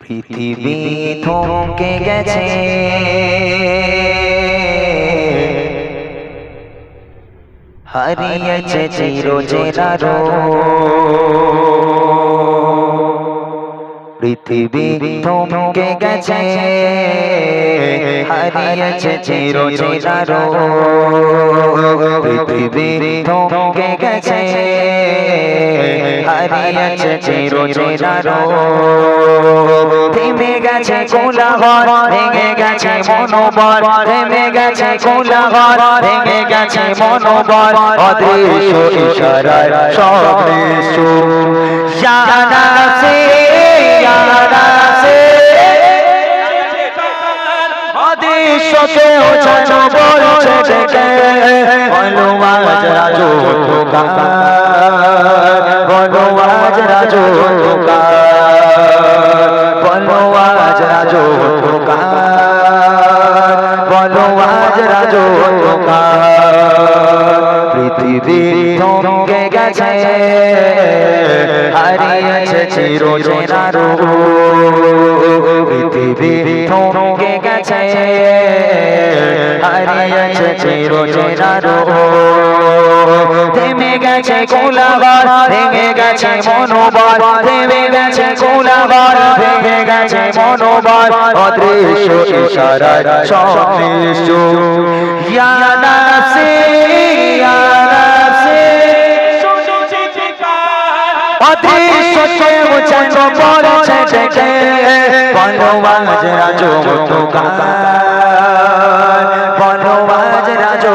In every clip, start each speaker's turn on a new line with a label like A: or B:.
A: পৃথিবী থমকে গেছে। হারিয়েছে চিরচেনারো পৃথিবী থমকে গেছে হারিয়েছে চিরচেনারো পৃথিবী থমকে গেছে। হারিয়েছে চিরচেনারো থেমে গেছে কোলাহল, ভেঙে গেছে মনোবল থেমে গেছে কোলাহল, ভেঙে গেছে মনোবল। অদৃশ্য ইশারায় সব জানা সে জানা সে বলছে তোকার বলো আজ রাজু বলো আজ রাজু বলো আজ রাজু পৃথিবী থমকে গেছে। হারিয়েছে চিরচেনারো পৃথিবী থমকে গেছে। হারিয়েছে থেমে গেছে কোলাবল ভেঙে গেছে মনোবল থেমে গেছে কোলাবল ভেঙে গেছে মনোবল অদৃশ্য ইশারায় সব দৃশ্য ইয়া বলো রাজো তোকার বলো রাজো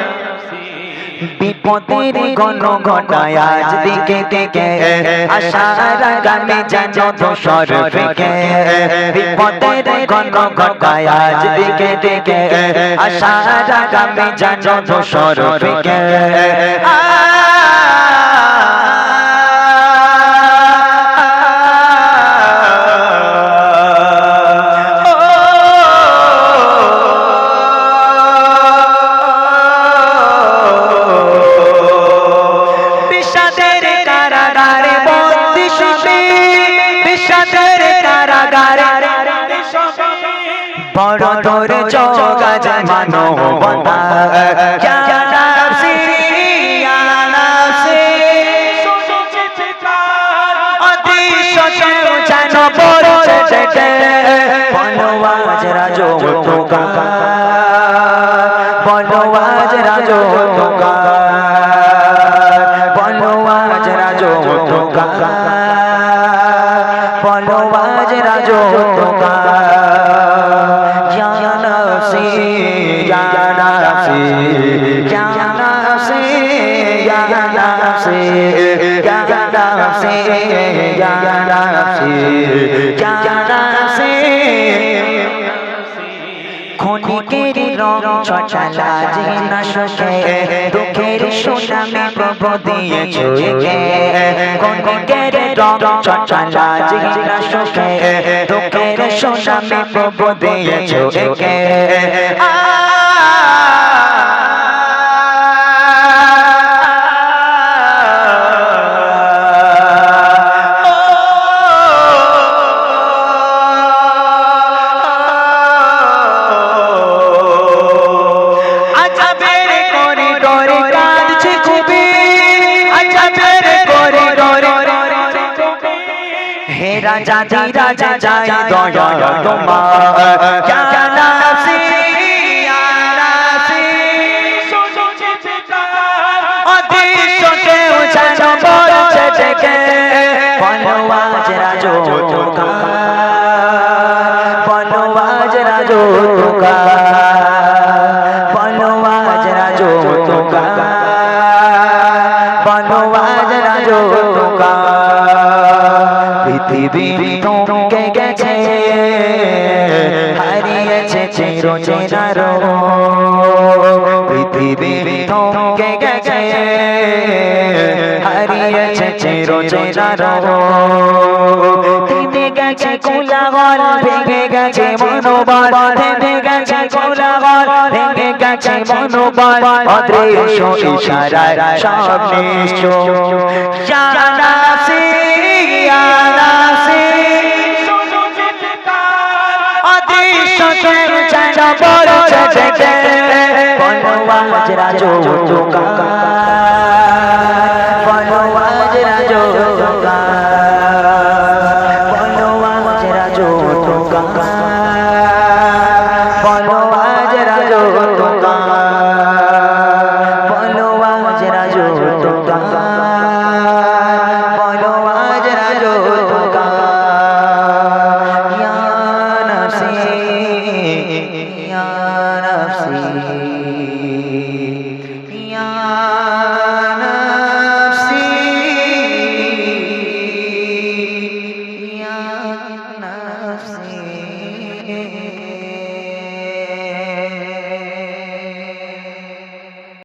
A: বিপদের কোন ঘটায় আজ দিকে দিকে আশার গানে যেন ধূসর ফেকে। বিপদের কোন ঘটায় আজ দিকে দিকে আশার গানে যেন ধূসর ফেকে। যেন বলছে ডেকে বলো আজ রাজো তোকা বলো আজ রাজো তোকা বলো আজ রাজো তোকা বলো আজ রাজো তোকা নাফসি ইয়া নাফসি ইয়া নাফসি ক্ষণিকের রং ছটালা যে না শোকে দুঃখের সুনামে প্রভু দিয়েছ একে ক্ষণিকের রং ছটালা যে না শোকে দুঃখের সুনামে প্রভু দিয়েছ একে আজাবের রাজা জি রাজা যাই দয়া তোমার ইয়া নাফসি ইয়া দিন টমকে গেছে হারিয়েছে চিরচেনার পৃথিবী টমকে গেছে হারিয়েছে চিরচেনার দিনে গেছে কোলাহল ভেঙে গেছে মনোবল ভেঙে গেছে কোলাহল ভেঙে গেছে মনোবল অদৃশ্য ইশারার সব নিশ্চয় জানা সিয়া পড়ছে থেকে বনবাজ রাজো তোকা